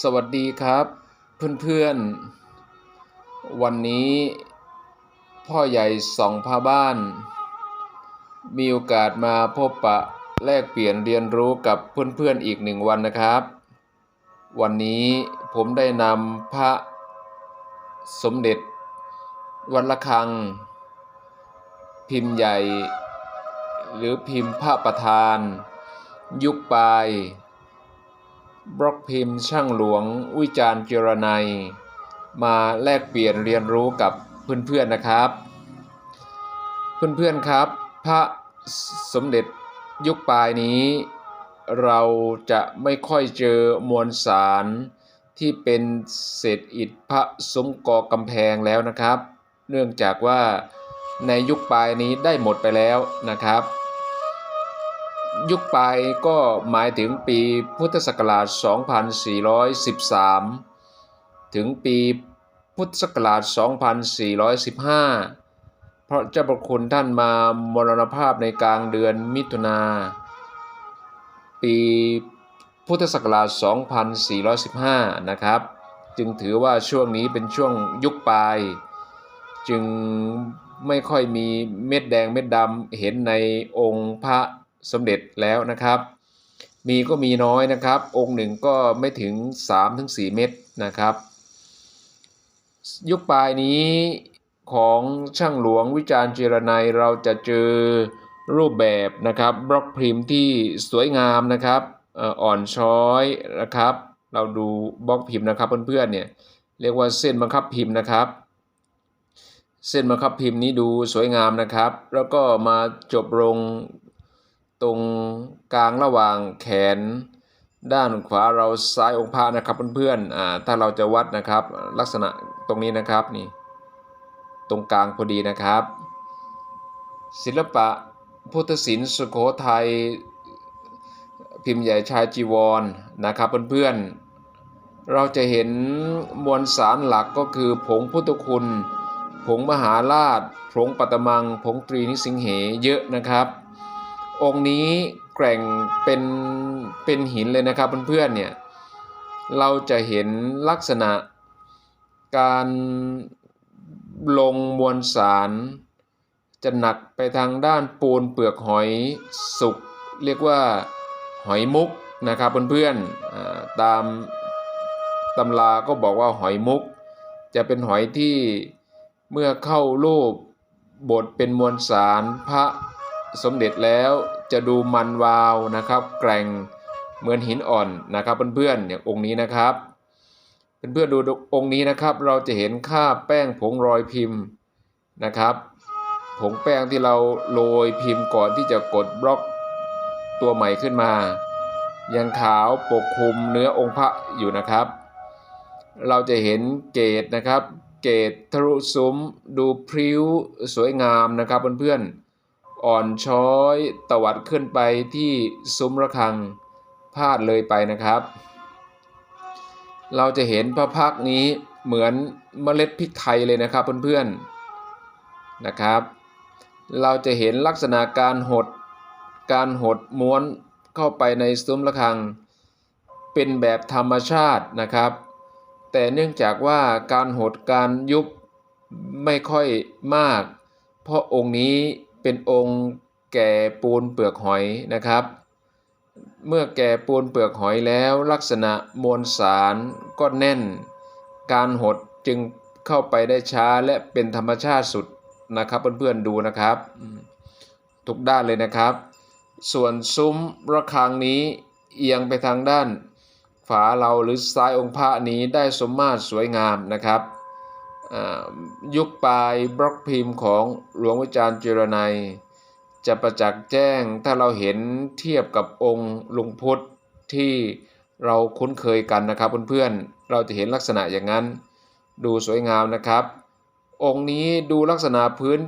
สวัสดีครับ เพื่อนๆ วันนี้พ่อใหญ่สองพาบ้าน มีโอกาสมาพบปะแลกเปลี่ยนเรียนรู้กับเพื่อนๆอีกหนึ่งวันนะครับ วันนี้ผมได้นำพระสมเด็จวัดละคัง พิมพ์ใหญ่ หรือพิมพ์พระประธาน ยุคปลาย บล็อกพิมพ์ช่างหลวง วิจารณ์เจรนัยมาแลกเปลี่ยนเรียนรู้กับเพื่อนๆนะครับ เพื่อนๆครับ พระสมเด็จยุคปลายนี้ เราจะไม่ค่อยเจอมวลสารที่เป็นเศษอิฐพระสมกอกำแพงแล้วนะครับ เนื่องจากว่าในยุคปลายนี้ได้หมดไปแล้วนะครับ ยุคปลายก็หมายถึงปีพุทธศักราช 2413 ถึงปีพุทธศักราช 2415 เพราะเจ้าประคุณท่านมามรณภาพในกลางเดือนมิถุนา ปีพุทธศักราช 2415 นะครับ จึงถือว่าช่วงนี้เป็นช่วงยุคปลาย จึงไม่ค่อยมีเม็ดแดงเม็ดดำเห็นในองค์พระ สมเด็จแล้วนะครับ มีก็มีน้อยนะครับ องค์หนึ่งก็ไม่ถึง 3-4 เม็ดนะครับ ยุคปลายนี้ของช่างหลวงวิจารณ์เจรนัยเราจะเจอรูปแบบนะครับบล็อกพิมพ์ที่สวยงามนะครับอ่ออ่อนช้อยนะครับ เราดูบล็อกพิมพ์นะครับเพื่อนๆเนี่ยเรียกว่าเส้นบังคับพิมพ์นะครับ เส้นบังคับพิมพ์นี้ดูสวยงามนะครับ แล้วก็มาจบลง ตรงกลางระหว่างแขน ด้านขวาเราซ้ายองค์พระนะครับเพื่อนๆอ่าถ้าเราจะวัดนะครับ ลักษณะตรงนี้นะครับนี่ตรงกลางพอดีนะครับ ศิลปะพุทธศิลป์สุโขทัยพิมพ์ใหญ่ชายจีวรนนะครับเพื่อนๆ เราจะเห็นมวลสารหลักก็คือผงพุทธคุณ ผงมหาราช ผงปัตมัง ผงตรีนิสิงเหเยอะนะครับ องค์นี้แกร่งเป็นเป็นหินเลยนะครับเพื่อนๆเนี่ยเราจะเห็นลักษณะการลงมวลสาร จะหนักไปทางด้านปูนเปลือกหอยสุกเรียกว่าหอยมุกนะครับเพื่อนๆตามตำราก็บอกว่าหอยมุก จะเป็นหอยที่เมื่อเข้ารูปบทเป็นมวลสารพระ สมเด็จแล้วจะดูมันวาวนะครับ แกร่งเหมือนหินอ่อนนะครับเพื่อนๆเนี่ยองค์นี้นะครับเพื่อนๆดูองค์นี้นะครับ เราจะเห็นค่าแป้งผงรอยพิมพ์นะครับ ผงแป้งที่เราโรยพิมพ์ก่อนที่จะกดบล็อกตัวใหม่ขึ้นมา ยังขาวปกคลุมเนื้อองค์พระอยู่นะครับ เราจะเห็นเกตนะครับ เกตทะลุซุ้ม ดูพริ้วสวยงามนะครับเพื่อนๆ อ่อนช้อยตวัดขึ้นไปที่ซุ้มระฆังพาดเลยไปนะครับ เราจะเห็นพระพักนี้เหมือนเมล็ดพริกไทยเลยนะครับเพื่อนๆนะครับ เราจะเห็นลักษณะการหดการหดม้วนเข้าไปในซุ้มระฆัง เป็นแบบธรรมชาตินะครับ แต่เนื่องจากว่าการหดการยุบไม่ค่อยมาก เพราะองค์นี้ เป็นองค์แก่ปูนเปลือกหอยนะครับ เมื่อแก่ปูนเปลือกหอยแล้วลักษณะมวลสารก็แน่น การหดจึงเข้าไปได้ช้าและเป็นธรรมชาติสุดนะครับเพื่อนๆดูนะครับ ทุกด้านเลยนะครับ ส่วนซุ้มระฆังนี้เอียงไปทางด้าน ฝาเราหรือซ้ายองค์พระนี้ได้สมมาตรสวยงามนะครับ ยุคปลายบล็อกพิมพ์ของหลวงวิจารณ์เจรนัยจะประจักษ์แจ้งถ้าเราเห็นเทียบกับองค์ลุงพุทธที่เราคุ้นเคยกันนะครับเพื่อนๆเราจะเห็นลักษณะอย่างนั้น ดูสวยงามนะครับ องค์นี้ดูลักษณะพื้น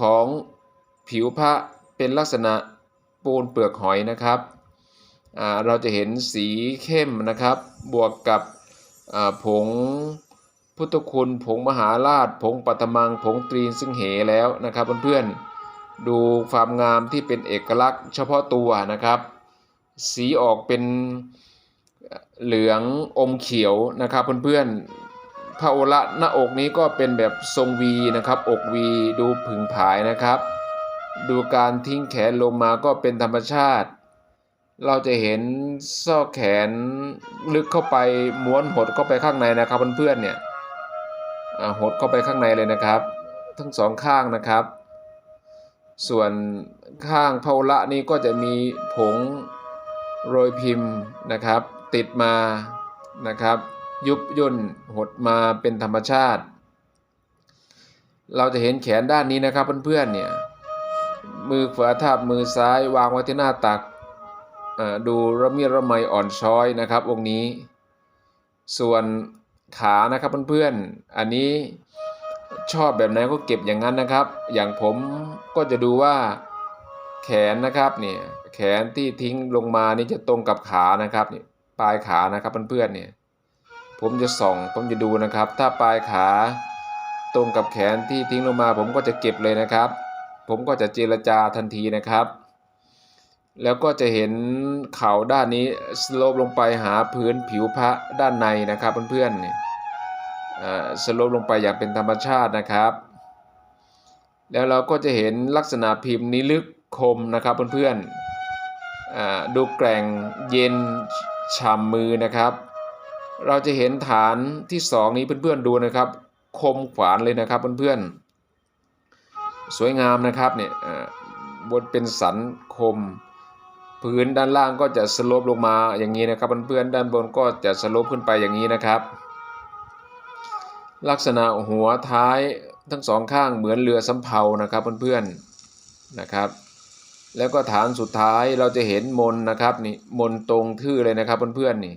ของผิวพระเป็นลักษณะปูนเปลือกหอยนะครับเราจะเห็นสีเข้มนะครับ บวกกับผง พุทธคุณผงมหาราชผงปัตมังผงตรีนซึ่งเหแล้วนะครับเพื่อนๆดูความงามที่เป็นเอกลักษณ์ เฉพาะตัวนะครับ สีออกเป็นเหลืองอมเขียวนะครับเพื่อนๆพระโอระหน้าอกนี้ก็เป็นแบบทรงวีนะครับอกวีดูผึ่งผายนะครับ ดูการทิ้งแขนลงมาก็เป็นธรรมชาติ เราจะเห็นซอกแขนลึกเข้าไปม้วนหดเข้าไปข้างในนะครับเพื่อนๆเนี่ย หดเข้าไปข้างในเลยนะครับ ทั้งสองข้างนะครับ ส่วนข้างพระโอระนี้ก็จะมีผงโรยพิมพ์นะครับ ติดมานะครับ ยุบย่นหดมาเป็นธรรมชาติ เราจะเห็นแขนด้านนี้นะครับเพื่อนๆเนี่ยมือขวาทับมือซ้ายวางไว้ที่หน้าตักดูระมีระไมอ่อนช้อยนะครับองค์นี้ ส่วน ขานะครับเพื่อนๆ อันนี้ชอบแบบไหนก็เก็บอย่างนั้นนะครับ อย่างผมก็จะดูว่าแขนนะครับเนี่ยแขนที่ทิ้งลงมานี่จะตรงกับขานะครับนี่ปลายขานะครับเพื่อนๆเนี่ยผมจะส่องผมจะดูนะครับ ถ้าปลายขาตรงกับแขนที่ทิ้งลงมา ผมก็จะเก็บเลยนะครับ ผมก็จะเจรจาทันทีนะครับ แล้วก็จะเห็นเขาด้านนี้สโลปลงไปหาพื้นผิวพระด้านในนะครับเพื่อนๆเนี่ยสโลปลงไปอย่างเป็นธรรมชาตินะครับ แล้วเราก็จะเห็นลักษณะพิมพ์นี้ลึกคมนะครับเพื่อนๆอ่าดูแกร่งเย็นฉ่ำมือนะครับ เราจะเห็นฐานที่สองนี้เพื่อนๆดูนะครับ คมขวานเลยนะครับเพื่อนๆสวยงามนะครับเนี่ยบนเป็นสันคม พื้นด้านล่างก็จะสโลปลงมาอย่างนี้นะครับเพื่อนๆด้านบนก็จะสโลปขึ้นไปอย่างนี้นะครับ ลักษณะหัวท้ายทั้งสองข้างเหมือนเรือสำเภานะครับเพื่อนๆนะครับ แล้วก็ฐานสุดท้ายเราจะเห็นมนนะครับนี่มนตรงทื่อเลยนะครับเพื่อนๆนี่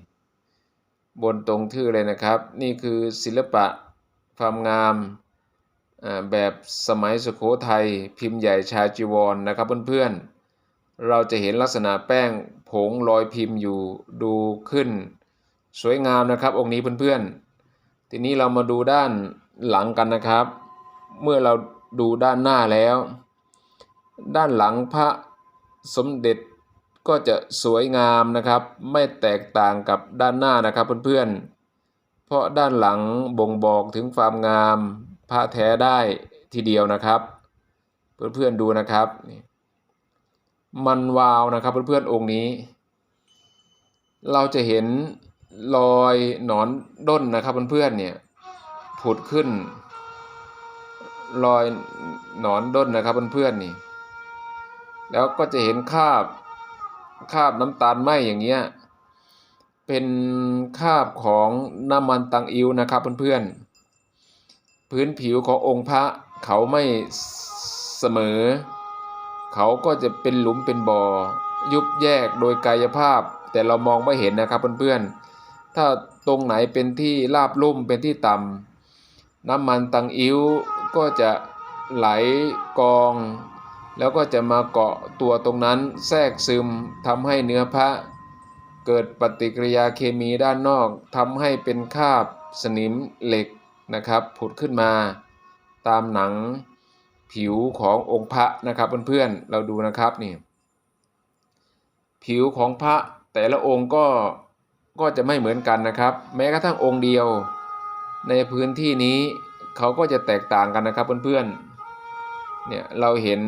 บนตรงทื่อเลยนะครับ นี่คือศิลปะความงามแบบสมัยสุโขทัยพิมพ์ใหญ่ชาจีวรนนะครับเพื่อนๆ เราจะเห็นลักษณะแป้งผงรอยพิมพ์อยู่ดูขึ้น สวยงามนะครับองค์นี้เพื่อนๆ ทีนี้เรามาดูด้านหลังกันนะครับ เมื่อเราดูด้านหน้าแล้ว ด้านหลังพระสมเด็จก็จะสวยงามนะครับ ไม่แตกต่างกับด้านหน้านะครับเพื่อนๆ เพราะด้านหลังบ่งบอกถึงความงามพระแท้ได้ทีเดียวนะครับ เพื่อนๆดูนะครับนี่ มันวาวนะครับเพื่อนๆองค์นี้ เราจะเห็นรอยหนอนด้นนะครับเพื่อนๆเนี่ยผุดขึ้น รอยหนอนด้นนะครับเพื่อนๆนี่ แล้วก็จะเห็นคาบคาบน้ำตาลไหมอย่างเงี้ยเป็นคาบของน้ำมันตังอิวนะครับเพื่อนๆพื้นผิวขององค์พระเขาไม่เสมอ เขาก็จะเป็นหลุมเป็นบ่อ ยุบแยกโดยกายภาพ แต่เรามองไม่เห็นนะครับเพื่อนๆ ถ้าตรงไหนเป็นที่ราบลุ่มเป็นที่ต่ำน้ำมันตังอิ้วก็จะไหลกอง แล้วก็จะมาเกาะตัวตรงนั้นแทรกซึมทำให้เนื้อพระ เกิดปฏิกิริยาเคมีด้านนอกทำให้เป็นคาบสนิมเหล็กนะครับผุดขึ้นมา ตามหนัง ผิวขององค์พระนะครับเพื่อนๆเราดูนะครับนี่ผิวของพระแต่ละองค์ก็ก็จะไม่เหมือนกันนะครับ แม้กระทั่งองค์เดียว ในพื้นที่นี้เขาก็จะแตกต่างกันนะครับเพื่อนๆเนี่ยเราเห็น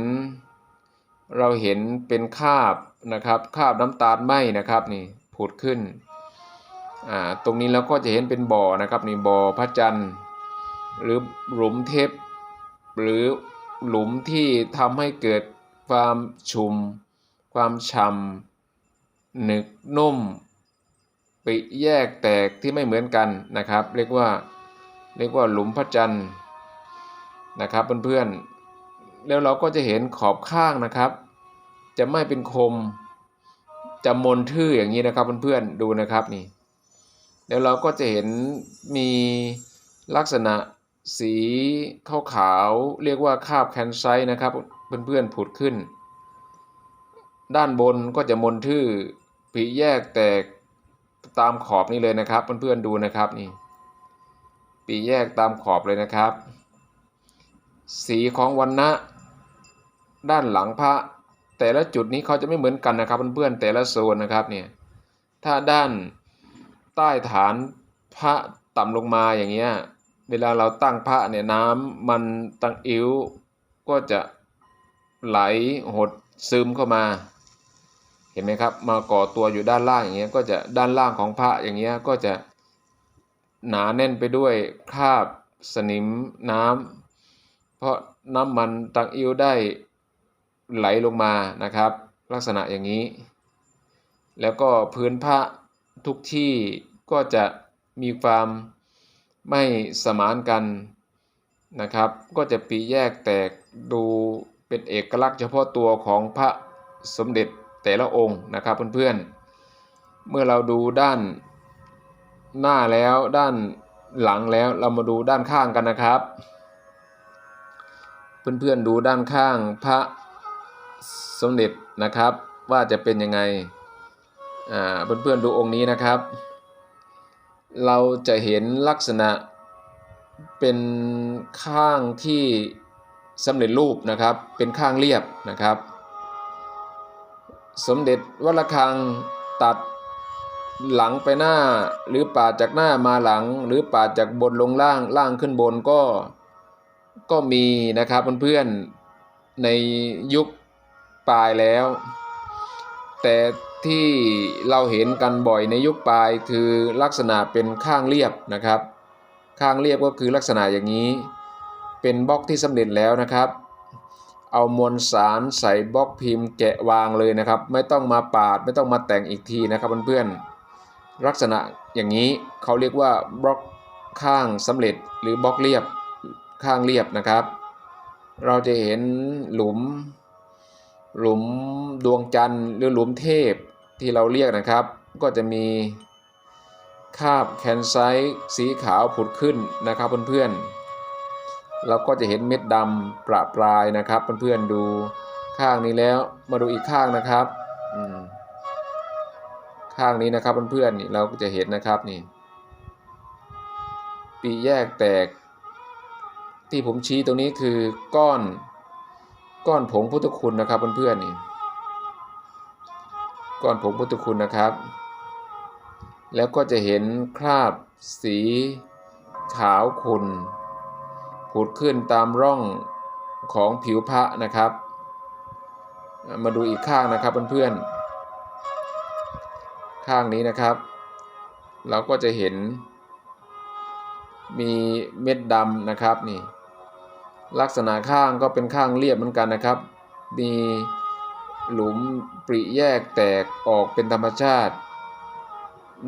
เราเห็นเป็นคาบนะครับคาบน้ำตาลไหมนะครับนี่ผุดขึ้นอ่าตรงนี้เราก็จะเห็นเป็นบ่อนะครับนี่บ่อพระจันทร์ หรือหลุมเทปหรือ หลุมที่ทำให้เกิดความชุ่ม ความฉ่ำหนึกนุ่ม ปิแยกแตกที่ไม่เหมือนกันนะครับ เรียกว่าเรียกว่าหลุมพระจันทร์นะครับเพื่อนๆแล้วเราก็จะเห็นขอบข้างนะครับ จะไม่เป็นคมจะมนทื่ออย่างนี้นะครับเพื่อนๆดูนะครับนี่แล้วเราก็จะเห็นมีลักษณะ สีขาวๆเรียกว่าคาบแคนไซนะครับ เพื่อนๆผุดขึ้น ด้านบนก็จะมนทื่อปีแยกแตกตามขอบนี่เลยนะครับ เพื่อนๆดูนะครับนี่ปีแยกตามขอบเลยนะครับ สีของวันนะด้านหลังพระ แต่ละจุดนี้เขาจะไม่เหมือนกันนะครับเพื่อนๆแต่ละโซนนะครับเนี่ยถ้าด้านใต้ฐานพระต่ำลงมาอย่างเงี้ย เวลาเราตั้งพระเนี่ยน้ำมันตังอิ้วก็จะไหลหดซึมเข้ามา เห็นไหมครับ มาก่อตัวอยู่ด้านล่างอย่างเงี้ยก็จะด้านล่างของพระอย่างเงี้ยก็จะหนาแน่นไปด้วยคราบสนิมน้ำเพราะน้ำมันตังอิ้วได้ไหลลงมานะครับ ลักษณะอย่างนี้ แล้วก็พื้นพระทุกที่ก็จะมีความ ไม่สมานกันนะครับ ก็จะปีแยกแตกดูเป็นเอกลักษณ์เฉพาะตัวของพระสมเด็จแต่ละองค์นะครับเพื่อนๆ เมื่อเราดูด้านหน้าแล้วด้านหลังแล้วเรามาดูด้านข้างกันนะครับ เพื่อนๆดูด้านข้างพระสมเด็จนะครับว่าจะเป็นยังไงอ่าเพื่อนๆดูองค์นี้นะครับ เราจะเห็นลักษณะเป็นข้างที่สำเร็จรูปนะครับ เป็นข้างเรียบนะครับ สมเด็จวัดระฆังตัดหลังไปหน้าหรือปาดจากหน้ามาหลัง หรือปาดจากบนลงล่างล่างขึ้นบนก็ก็มีนะครับเพื่อนๆในยุคปลายแล้ว แต่ ที่เราเห็นกันบ่อยในยุคปลายคือลักษณะเป็นข้างเรียบนะครับ ข้างเรียบก็คือลักษณะอย่างนี้ เป็นบล็อกที่สำเร็จแล้วนะครับ เอามวลสารใส่บล็อกพิมพ์แกะวางเลยนะครับ ไม่ต้องมาปาดไม่ต้องมาแต่งอีกทีนะครับเพื่อนๆลักษณะอย่างนี้เขาเรียกว่าบล็อกข้างสำเร็จหรือบล็อกเรียบข้างเรียบนะครับ เราจะเห็นหลุมหลุมดวงจันทร์หรือหลุมเทพ ที่เราเรียกนะครับ ก็จะมีคาบแคนไซต์สีขาวผุดขึ้นนะครับเพื่อนๆเราก็จะเห็นเม็ดดำประปรายนะครับเพื่อนๆดูข้างนี้แล้วมาดูอีกข้างนะครับข้างนี้นะครับเพื่อนๆนี่เราก็จะเห็นนะครับนี่ปีแยกแตก ที่ผมชี้ตรงนี้คือก้อนก้อนผงพุทธคุณนะครับเพื่อนๆนี่ ก้อนผงพุทธคุณนะครับ แล้วก็จะเห็นคราบสีขาวขุ่นผุดขึ้นตามร่องของผิวพระนะครับ มาดูอีกข้างนะครับเพื่อนๆ ข้างนี้นะครับ เราก็จะเห็น มีเม็ดดำนะครับนี่ ลักษณะข้างก็เป็นข้างเรียบเหมือนกันนะครับ มี หลุมปริแยกแตกออกเป็นธรรมชาติ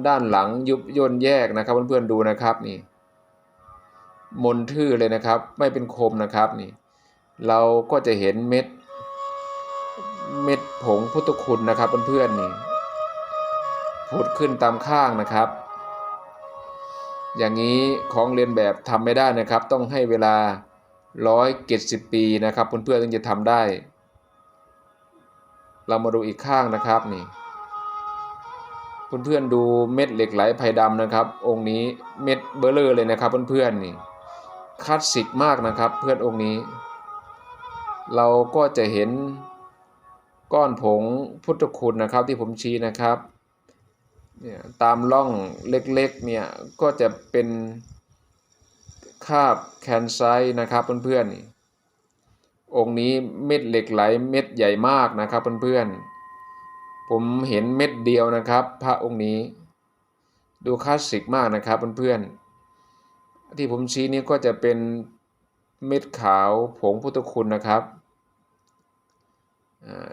ด้านหลังยุบย่นแยกนะครับเพื่อนๆดูนะครับนี่มนทื่อเลยนะครับ ไม่เป็นคมนะครับนี่ เราก็จะเห็นเม็ด เม็ดผงพุทธคุณนะครับเพื่อนๆนี่ผุดขึ้นตามข้างนะครับ อย่างนี้ของเรียนแบบทำไม่ได้นะครับ ต้องให้เวลา170ปีนะครับเพื่อนๆถึงจะทำได้ เรามาดูอีกข้างนะครับนี่เพื่อนๆดูเม็ดเหล็กไหลไผ่ดำนะครับ องค์นี้เม็ดเบลเลอร์เลยนะครับเพื่อนๆนี่คลาสสิกมากนะครับ เพื่อนองค์นี้ เราก็จะเห็นก้อนผงพุทธคุณนะครับที่ผมชี้นะครับเนี่ยตามร่องเล็กๆเนี่ยก็จะเป็นคาบแคนไซนะครับเพื่อนๆนี่ องค์นี้เม็ดเหล็กไหลเม็ดใหญ่มากนะครับเพื่อนๆ ผมเห็นเม็ดเดียวนะครับ พระองค์นี้ ดูคลาสสิกมากนะครับเพื่อนๆ ที่ผมชี้นี้ก็จะเป็นเม็ดขาวผงพุทธคุณนะครับ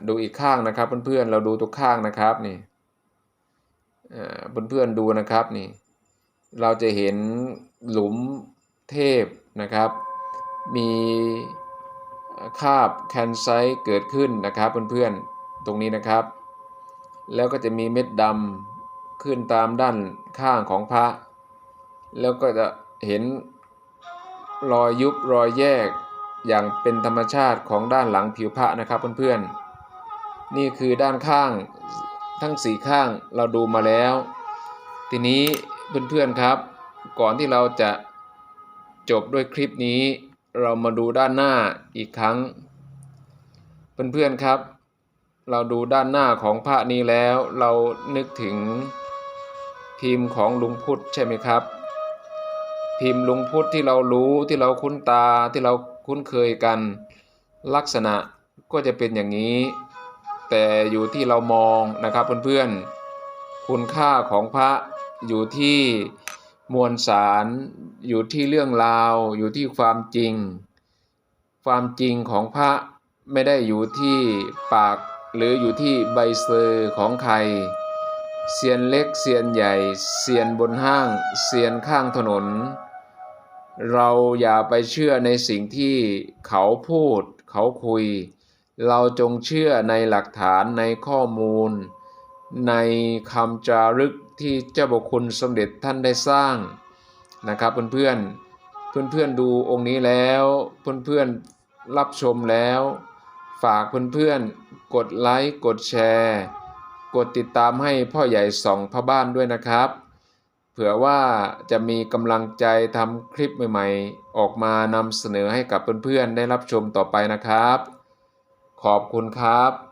ดูอีกข้างนะครับเพื่อนๆ เราดูตัวข้างนะครับนี่เพื่อนๆดูนะครับนี่ เราจะเห็นหลุมเทพนะครับ มี คาบแคนไซต์เกิดขึ้นนะครับเพื่อนๆตรงนี้นะครับ แล้วก็จะมีเม็ดดำขึ้นตามด้านข้างของพระ แล้วก็จะเห็นรอยยุบรอยแยกอย่างเป็นธรรมชาติของด้านหลังผิวพระนะครับเพื่อนๆ นี่คือด้านข้างทั้งสี่ข้างเราดูมาแล้ว ทีนี้เพื่อนๆครับ ก่อนที่เราจะจบด้วยคลิปนี้ เรามาดูด้านหน้าอีกครั้ง เพื่อนๆครับ เราดูด้านหน้าของพระนี้แล้ว เรานึกถึงพิมพ์ของลุงพุทธใช่ไหมครับ พิมพ์ลุงพุทธที่เรารู้ที่เราคุ้นตาที่เราคุ้นเคยกัน ลักษณะก็จะเป็นอย่างนี้ แต่อยู่ที่เรามองนะครับเพื่อนๆคุณค่าของพระอยู่ที่มวลสาร อยู่ที่เรื่องราวอยู่ที่ความจริง ความจริงของพระไม่ได้อยู่ที่ปากหรืออยู่ที่ใบเซอร์ของใครเซียนเล็กเซียนใหญ่เซียนบนห้างเซียนข้างถนน เราอย่าไปเชื่อในสิ่งที่เขาพูด เขาคุย เราจงเชื่อในหลักฐานในข้อมูล ในคำจารึกที่เจ้าบุคคลสมเด็จท่านได้สร้าง นะครับเพื่อนๆเพื่อนๆดูองค์นี้แล้วเพื่อนๆรับชมแล้ว ฝากเพื่อนๆกดไลค์กดแชร์ กดติดตามให้พ่อใหญ่ส่องพระบ้านด้วยนะครับ เผื่อว่าจะมีกำลังใจทำคลิปใหม่ๆ ออกมานำเสนอให้กับเพื่อนๆได้รับชมต่อไปนะครับ ขอบคุณครับ